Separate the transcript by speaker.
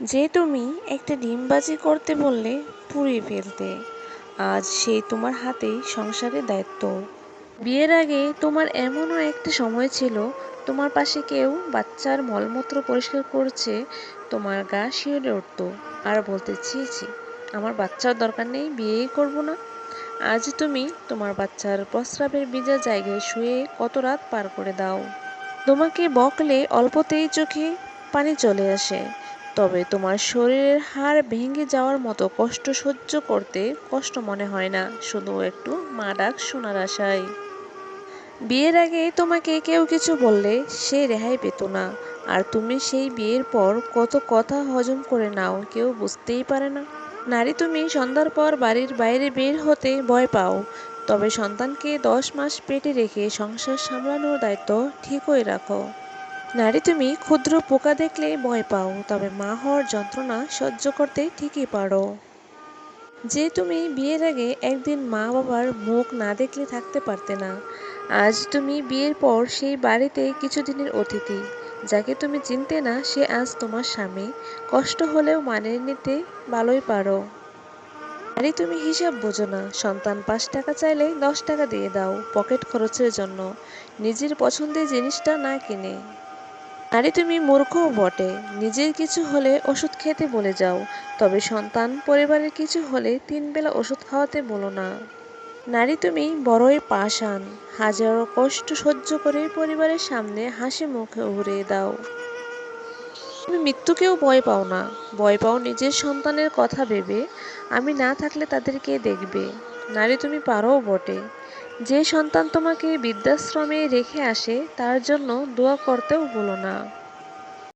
Speaker 1: যে তুমি একটা ডিমবাজি করতে বললে পুড়িয়ে ফেলতে, আজ সেই তোমার হাতেই সংসারের দায়িত্ব। বিয়ের আগে তোমার এমনও একটা সময় ছিল, তোমার পাশে কেউ বাচ্চার মলমূত্র পরিষ্কার করছে, তোমার গা শিউরে উঠতো, আর বলতে ছি, আমার বাচ্চার দরকার নেই, বিয়েই করব না। আজ তুমি তোমার বাচ্চার প্রস্রাবের ভিজা জায়গায় শুয়ে কত রাত পার করে দাও। তোমাকে বকলে অল্পতেই চোখে পানি চলে আসে তবে তোমার শরীরের হাড় ভেঙে যাওয়ার মতো কষ্ট সহ্য করতে কষ্ট মনে হয় না, শুধু একটু মা ডাক শোনার আশায়। বিয়ের আগে তোমাকে কেউ কিছু বললে সে রেহাই পেত না, আর তুমি সেই বিয়ের পর কত কথা হজম করে নাও, কেউ বুঝতেই পারে না। নারী তুমি সন্ধ্যার পর বাড়ির বাইরে বের হতে ভয় পাও, তবে সন্তানকে দশ মাস পেটে রেখে সংসার সামলানোর দায়িত্ব ঠিকই রাখো। নারী তুমি ক্ষুদ্র পোকা দেখলে ভয় পাও, তবে মা হওয়ার যন্ত্রণা সহ্য করতে ঠিকই পারো। যে তুমি বিয়ের আগে একদিন মা বাবার মুখ না দেখলে থাকতে পারতে না, আজ তুমি বিয়ের পর সেই বাড়িতে কিছুদিনের অতিথি, যাকে তুমি চিনতে না সে আজ তোমার স্বামী, কষ্ট হলেও মানিয়ে নিতে ভালোই পারো। আরে তুমি হিসাব বোঝো না, সন্তান পাঁচ টাকা চাইলে দশ টাকা দিয়ে দাও, পকেট খরচের জন্য, নিজের পছন্দের জিনিসটা না কিনে। আরে তুমি মূর্খও বটে। নিজের কিছু হলে ওষুধ খেতে বলে যাও, তবে সন্তান পরিবারের কিছু হলে তিন বেলা ওষুধ খাওয়াতে বলো না। নারী তুমি বড়ই পাষাণ, হাজারো কষ্ট সহ্য করে পরিবারের সামনে হাসি মুখে উড়িয়ে দাও। তুমি মৃত্যুকেও ভয় পাও না, ভয় পাও নিজের সন্তানের কথা ভেবে, আমি না থাকলে তাদেরকে দেখবে। নারী তুমি পারো বটে। যে সন্তান তোমাকে বৃদ্ধাশ্রমে রেখে আসে তার জন্য দোয়া করতেও ভুলো না।